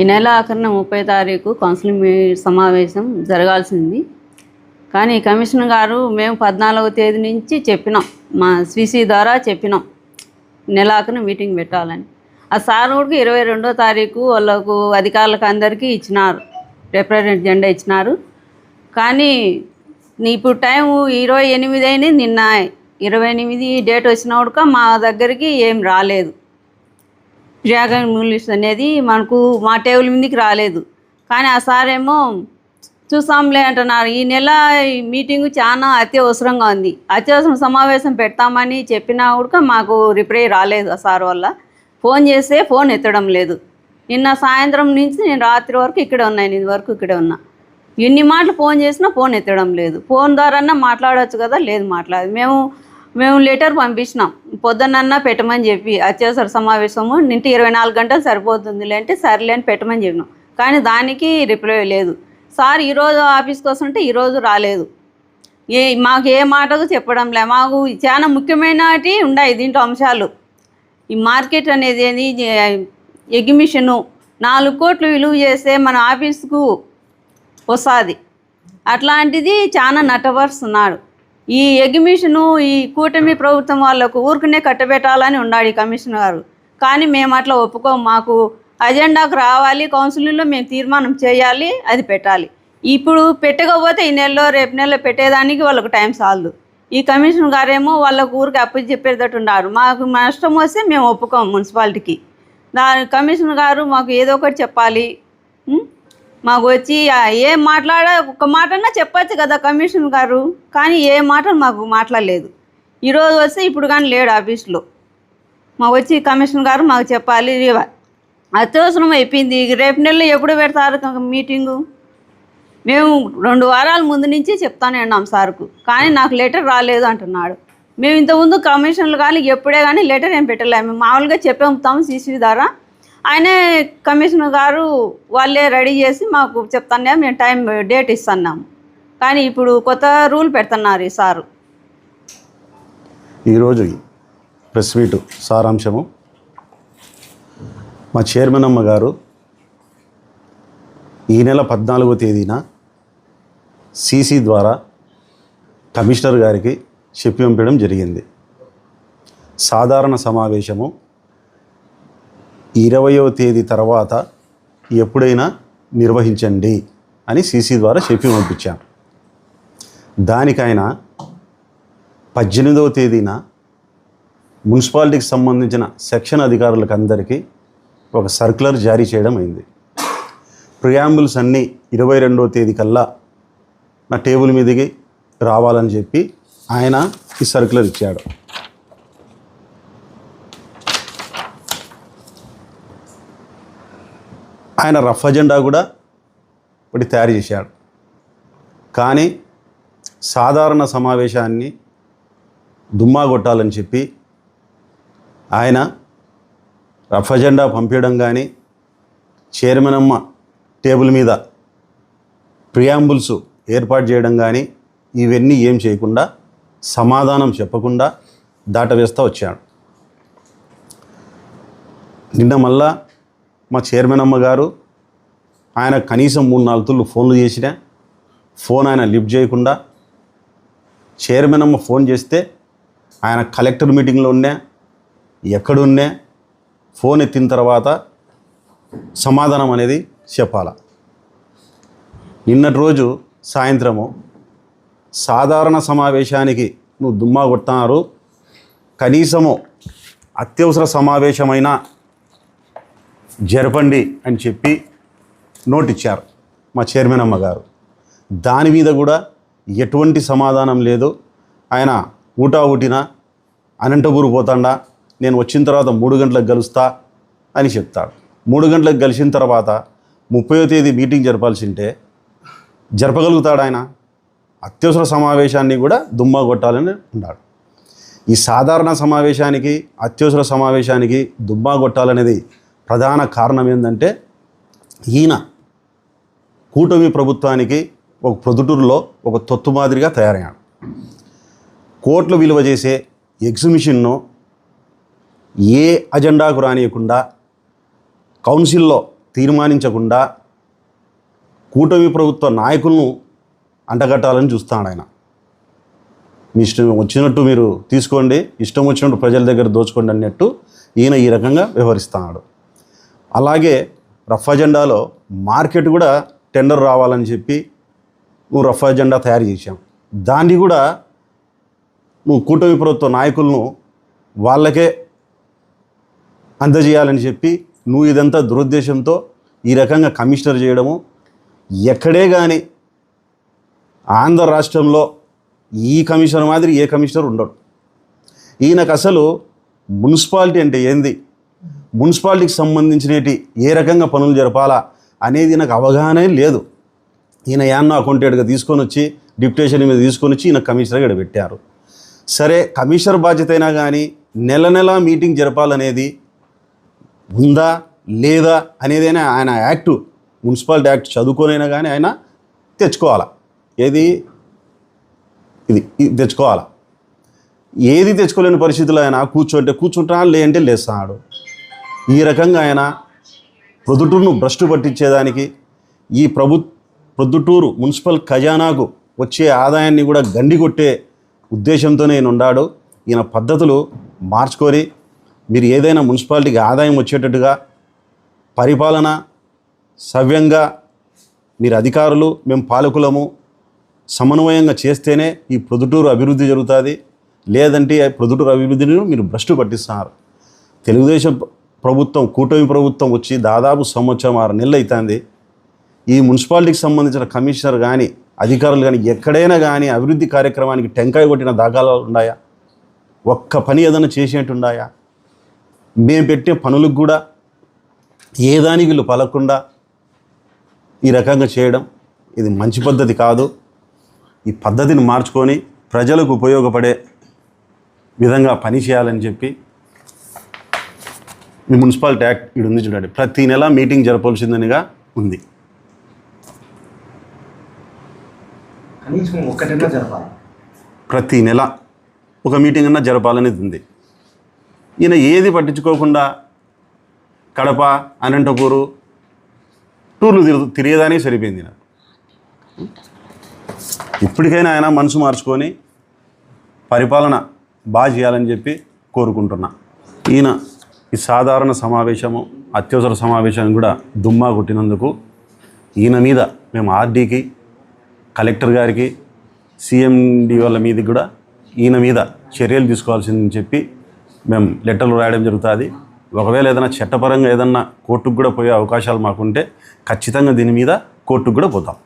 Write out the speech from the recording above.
ఈ నెల ఆఖరిన ముప్పై తారీఖు కౌన్సిలింగ్ సమావేశం జరగాల్సింది. కానీ కమిషనర్ గారు మేము పద్నాలుగవ తేదీ నుంచి చెప్పినాం. మా స్విసి ద్వారా చెప్పినాం. నెల మీటింగ్ పెట్టాలని. ఆ సార్ కూడా ఇరవై రెండో తారీఖు వాళ్ళకు అధికారులకు అందరికీ ఇచ్చినారు. రిప్రజెంట్ జెండా ఇచ్చినారు. కానీ నీ ఇప్పుడు టైం ఇరవై ఎనిమిది అయింది నిన్న ఇరవై ఎనిమిది డేట్ వచ్చినప్పుడు మా దగ్గరికి ఏం రాలేదు. డ్రాగన్ ఇంగ్లీష్ అనేది మనకు మా టేబుల్ మీదకి రాలేదు. కానీ ఆ సార్ ఏమో చూసాంలే అంటున్నారు. ఈ నెల ఈ మీటింగు చాలా అత్యవసరంగా ఉంది. అత్యవసరం సమావేశం పెడతామని చెప్పినా కూడా మాకు రిప్లై రాలేదు ఆ సార్ వల్ల. ఫోన్ చేస్తే ఫోన్ ఎత్తడం లేదు. నిన్న సాయంత్రం నుంచి నేను రాత్రి వరకు ఇక్కడే ఉన్నాను ఇది వరకు ఇక్కడే ఉన్నా. ఎన్ని మాటలు ఫోన్ చేసినా ఫోన్ ఎత్తడం లేదు. ఫోన్ ద్వారాన్నా మాట్లాడవచ్చు కదా లేదు మాట్లాడదు. మేము మేము లెటర్ పంపించినాం. పొద్దున్నన్నా పెట్టమని చెప్పి అత్యవసర సమావేశము నింటి ఇరవై నాలుగు గంటలు సరిపోతుంది అంటే సర్లే అని పెట్టమని చెప్పినాం. కానీ దానికి రిప్లై లేదు. సార్ ఈరోజు ఆఫీస్కి వస్తుంటే ఈరోజు రాలేదు. ఏ మాకు ఏ మాటకు చెప్పడం లే. మాకు చాలా ముఖ్యమైనటి ఉన్నాయి దీంట్లో అంశాలు. ఈ మార్కెట్ అనేది ఏంది? ఎగ్జిబిషను నాలుగు కోట్లు విలువ చేస్తే మన ఆఫీస్కు వస్తుంది. అట్లాంటిది చాలా నటవర్స్ ఉన్నాడు. ఈ ఎగ్జిబిషను ఈ కూటమి ప్రభుత్వం వాళ్ళకు ఊరుకునే కట్టబెట్టాలని ఉన్నాడు ఈ కమిషనర్ గారు. కానీ మేము అట్లా ఒప్పుకోం మాకు అజెండాకు రావాలి కౌన్సిలింగ్లో మేము తీర్మానం చేయాలి అది పెట్టాలి. ఇప్పుడు పెట్టకపోతే ఈ నెలలో రేపు నెలలో పెట్టేదానికి వాళ్ళకు టైం చాలదు. ఈ కమిషన్ గారేమో వాళ్ళకు ఊరికి అప్పు చెప్పేటట్టు ఉన్నారు. మాకు నష్టం వస్తే మేము ఒప్పుకోం మున్సిపాలిటీకి. దాని కమిషనర్ గారు మాకు ఏదో ఒకటి చెప్పాలి. మాకు వచ్చి ఏం మాట్లాడ ఒక మాటన్నా చెప్పచ్చు కదా కమిషన్ గారు. కానీ ఏ మాట మాకు మాట్లాడలేదు. ఈరోజు వస్తే ఇప్పుడు కానీ లేడు ఆఫీస్లో. మాకు వచ్చి కమిషన్ గారు మాకు చెప్పాలి. అత్యవసరం అయిపోయింది. రేపు నెలలో ఎప్పుడు పెడతారు మీటింగు? మేము రెండు వారాల ముందు నుంచి చెప్తానే ఉన్నాం సార్కు. కానీ నాకు లెటర్ రాలేదు అంటున్నాడు. మేము ఇంతకుముందు కమిషన్లు కానీ ఎప్పుడే కానీ లెటర్ ఏం పెట్టలేము మామూలుగా చెప్పేస్తాము సీసీ ద్వారా. ఆయనే కమిషనర్ గారు వాళ్ళే రెడీ చేసి మాకు చెప్తానే మేము టైం డేట్ ఇస్తున్నాము కానీ ఇప్పుడు కొత్త రూల్ పెడుతున్నారు ఈ సారు. ఈరోజు ప్రెస్ మీట్ సారాంశము. మా చైర్మన్ అమ్మ గారు ఈ నెల పద్నాలుగో తేదీన సీసీ ద్వారా కమిషనర్ గారికి చెప్పి పంపడం జరిగింది. సాధారణ సమావేశము ఇరవయో తేదీ తర్వాత ఎప్పుడైనా నిర్వహించండి అని సీసీ ద్వారా చెప్పి పంపించాను దానికైనా పద్దెనిమిదవ తేదీన మున్సిపాలిటీకి సంబంధించిన సెక్షన్ అధికారులకు అందరికీ ఒక సర్క్యులర్ జారీ చేయడం అయింది. ప్రియాంబుల్స్ అన్నీ ఇరవై రెండవ తేదీ కల్లా నా టేబుల్ మీదకి రావాలని చెప్పి ఆయన ఈ సర్క్యులర్ ఇచ్చాడు. ఆయన రఫ్ అజెండా కూడా ఒకటి తయారు చేశాడు. కానీ సాధారణ సమావేశాన్ని దుమ్మా కొట్టాలని చెప్పి ఆయన రఫ్ అజెండా పంపించడం కానీ చైర్మన్ అమ్మ టేబుల్ మీద ప్రియాంబుల్స్ ఏర్పాటు చేయడం కానీ ఇవన్నీ ఏం చేయకుండా సమాధానం చెప్పకుండా దాటవేస్తూ వచ్చాడు. నిన్న మళ్ళా మా చైర్మన్ అమ్మగారు ఆయన కనీసం మూడు నాలుగు తుళ్ళు ఫోన్లు చేసినా ఫోన్ ఆయన లిఫ్ట్ చేయకుండా చైర్మన్ అమ్మ ఫోన్ చేస్తే ఆయన కలెక్టర్ మీటింగ్లో ఉన్నా ఎక్కడున్నా ఫోన్ ఎత్తిన తర్వాత సమాధానం అనేది చెప్పాల. నిన్నటి రోజు సాయంత్రము సాధారణ సమావేశానికి నువ్వు దుమ్మా కొట్టినారు కనీసము అత్యవసర సమావేశమైనా జరపండి అని చెప్పి నోట్ ఇచ్చారు మా చైర్మన్ అమ్మగారు. దాని మీద కూడా ఎటువంటి సమాధానం లేదు. ఆయన ఊటా ఊటిన అనంతపూర్ పోతాడా నేను వచ్చిన తర్వాత మూడు గంటలకు కలుస్తా అని చెప్తాడు. మూడు గంటలకు కలిసిన తర్వాత ముప్పయో తేదీ మీటింగ్ జరపాల్సింటే జరపగలుగుతాడు ఆయన? అత్యవసర సమావేశాన్ని కూడా దుమ్మా కొట్టాలని ఉన్నాడు ఈ సాధారణ సమావేశానికి అత్యవసర సమావేశానికి దుమ్మా కొట్టాలనేది ప్రధాన కారణం ఏంటంటే ఈయన కూటమి ప్రభుత్వానికి ఒక ప్రొదుటూరులో ఒక తొత్తు మాదిరిగా తయారయ్యాడు. కోట్లు విలువ చేసే ఎగ్జిబిషన్ను ఏ అజెండాకు రానియకుండా కౌన్సిల్లో తీర్మానించకుండా కూటమి ప్రభుత్వ నాయకులను అంటగట్టాలని చూస్తాడు ఆయన. మీ ఇష్టం వచ్చినట్టు మీరు తీసుకోండి ఇష్టం వచ్చినట్టు ప్రజల దగ్గర దోచుకోండి అన్నట్టు ఈయన ఈ రకంగా వ్యవహరిస్తున్నాడు. అలాగే రఫ్ అజెండాలో మార్కెట్ కూడా టెండర్ రావాలని చెప్పి నువ్వు రఫ్ అజెండా తయారు చేశాం. దాన్ని కూడా నువ్వు కూటమి ప్రభుత్వ నాయకులను వాళ్ళకే అందజేయాలని చెప్పి నువ్వు ఇదంతా దురుద్దేశంతో ఈ రకంగా కమిషనర్ చేయడము ఎక్కడే కానీ ఆంధ్ర రాష్ట్రంలో ఈ కమిషనర్ మాదిరి ఏ కమిషనర్ ఉండడు. ఈయనకు అసలు మున్సిపాలిటీ అంటే ఏంది? మున్సిపాలిటీకి సంబంధించినవి ఏ రకంగా పనులు జరపాలా అనేది నాకు అవగాహనే లేదు. ఈయన యాన్నో అకౌంటెంట్గా తీసుకొని వచ్చి డిప్యుటేషన్ మీద తీసుకొని వచ్చి ఈయన కమిషనర్గా ఇక్కడ పెట్టారు సరే కమిషనర్ బాధ్యత అయినా కానీ నెల నెల మీటింగ్ జరపాలనేది ఉందా లేదా అనేదైనా ఆయన యాక్టు మున్సిపాలిటీ యాక్ట్ చదువుకోనైనా కానీ ఆయన తెచ్చుకోవాలా. ఏది? ఇది ఇది తెచ్చుకోవాలా. ఏది తెచ్చుకోలేని పరిస్థితుల్లో ఆయన కూర్చుంటే కూర్చుంటా లేంటే లేస్తాడు. ఈ రకంగా ఆయన ప్రొద్దుటూరును భ్రష్టు పట్టించేదానికి ఈ ప్రభు ప్రొద్దుటూరు మున్సిపల్ ఖజానాకు వచ్చే ఆదాయాన్ని కూడా గండి కొట్టే ఉద్దేశంతోనే ఈయన ఉన్నాడు ఈయన పద్ధతులు మార్చుకొని మీరు ఏదైనా మున్సిపాలిటీకి ఆదాయం వచ్చేటట్టుగా పరిపాలన సవ్యంగా మీరు అధికారులు మేము పాలకులము సమన్వయంగా చేస్తేనే ఈ ప్రొద్దుటూరు అభివృద్ధి జరుగుతుంది. లేదంటే ప్రొద్దుటూరు అభివృద్ధిని మీరు భ్రష్టు పట్టిస్తున్నారు. తెలుగుదేశం ప్రభుత్వం కూటమి ప్రభుత్వం వచ్చి దాదాపు సంవత్సరం ఆరు నెలలు అవుతుంది ఈ మున్సిపాలిటీకి సంబంధించిన కమిషనర్ కానీ అధికారులు కానీ ఎక్కడైనా కానీ అభివృద్ధి కార్యక్రమానికి టెంకాయ కొట్టిన దాఖలాలు ఉన్నాయా? ఒక్క పని ఏదైనా చేసేట్టు ఉన్నాయా? మేము పెట్టే పనులకు కూడా ఏ దానికి వీళ్ళు పలకుండా ఈ రకంగా చేయడం ఇది మంచి పద్ధతి కాదు. ఈ పద్ధతిని మార్చుకొని ప్రజలకు ఉపయోగపడే విధంగా పని చేయాలని చెప్పి మీ మున్సిపాలిటీ యాక్ట్ ఇది ఉంది చూడండి. ప్రతి నెల మీటింగ్ జరపవలసిందనిగా ఉంది. ప్రతి నెల ఒక మీటింగ్ అన్నా జరపాలనేది ఉంది. ఈయన ఏది పట్టించుకోకుండా కడప అనంతపూరు టూర్లు తిరుగు తిరిగేదానికి సరిపోయింది నాకు ఇప్పటికైనా ఆయన మనసు మార్చుకొని పరిపాలన బాగా చేయాలని చెప్పి కోరుకుంటున్నా. ఈయన ఈ సాధారణ సమావేశము అత్యవసర సమావేశాన్ని కూడా దుమ్మా కొట్టినందుకు ఈయన మీద మేము ఆర్డీకి కలెక్టర్ గారికి సిఎండి వాళ్ళ మీదకి కూడా ఈయన మీద చర్యలు తీసుకోవాల్సిందని చెప్పి మేము లెటర్లు రాయడం జరుగుతుంది. ఒకవేళ ఏదైనా చట్టపరంగా ఏదన్నా కోర్టుకు కూడా పోయే అవకాశాలు మాకుంటే ఖచ్చితంగా దీని మీద కోర్టుకు కూడా పోతాం.